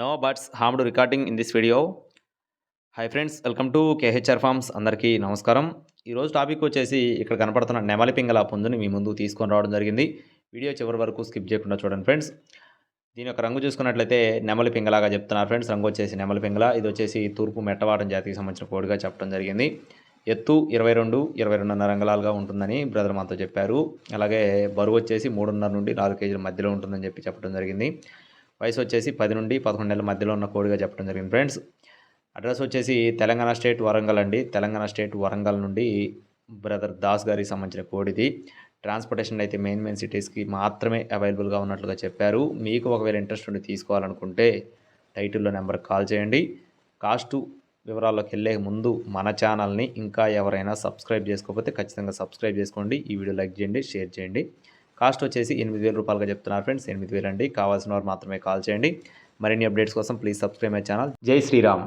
No butts harmed recording in this video hi friends welcome to KHR farms అందరికీ నమస్కారం. ఈరోజు topic వచ్చేసి ఇక్కడ కనపడుతున్న నెమలి పింగల పుంజుని మీ ముందు తీసుకొని రావడం జరిగింది. వీడియో చివరి వరకు స్కిప్ చేయకుండా చూడండి ఫ్రెండ్స్ దీని యొక్క రంగు చూసుకున్నట్లయితే నెమలి పింగలాగా చెప్తున్నారు ఫ్రెండ్స్ రంగు వచ్చేసి నెమలి పింగల ఇది వచ్చేసి తూర్పు మెట్టవాటం జాతికి సంబంధించిన కోడిగా చెప్పడం జరిగింది. ఎత్తు ఇరవై రెండు ఇరవై రెండున్నర రంగులాలుగా ఉంటుందని బ్రదర్ మాతో చెప్పారు. అలాగే బరువు వచ్చేసి మూడున్నర నుండి నాలుగు కేజీల మధ్యలో ఉంటుందని చెప్పి చెప్పడం జరిగింది. వయసు వచ్చేసి పది నుండి పదకొండు నెలల మధ్యలో ఉన్న కోడిగా చెప్పడం జరిగింది. ఫ్రెండ్స్ అడ్రస్ వచ్చేసి తెలంగాణ స్టేట్ వరంగల్ అండి. తెలంగాణ స్టేట్ వరంగల్ నుండి బ్రదర్ దాస్ గారికి సంబంధించిన కోడిది. ట్రాన్స్పోర్టేషన్ అయితే మెయిన్ మెయిన్ సిటీస్కి మాత్రమే అవైలబుల్గా ఉన్నట్లుగా చెప్పారు. మీకు ఒకవేళ ఇంట్రెస్ట్ ఉండి తీసుకోవాలనుకుంటే టైటిల్లో నెంబర్ కాల్ చేయండి. కాస్టు వివరాల్లోకి వెళ్ళే ముందు మన ఛానల్ని ఇంకా ఎవరైనా సబ్స్క్రైబ్ చేసుకోకపోతే ఖచ్చితంగా సబ్స్క్రైబ్ చేసుకోండి. ఈ వీడియో లైక్ చేయండి షేర్ చేయండి. కాస్ట్ వచ్చేసి ఎనిమిది వేల రూపాయలుగా చెప్తున్నారు ఫ్రెండ్స్ ఎనిమిది వేలు అండి. కావాల్సిన వారు మాత్రమే కాల్ చేయండి. మరిన్ని అప్డేట్స్ కోసం ప్లీజ్ సబ్స్క్రైబ్ మై ఛానల్ జై శ్రీరామ్.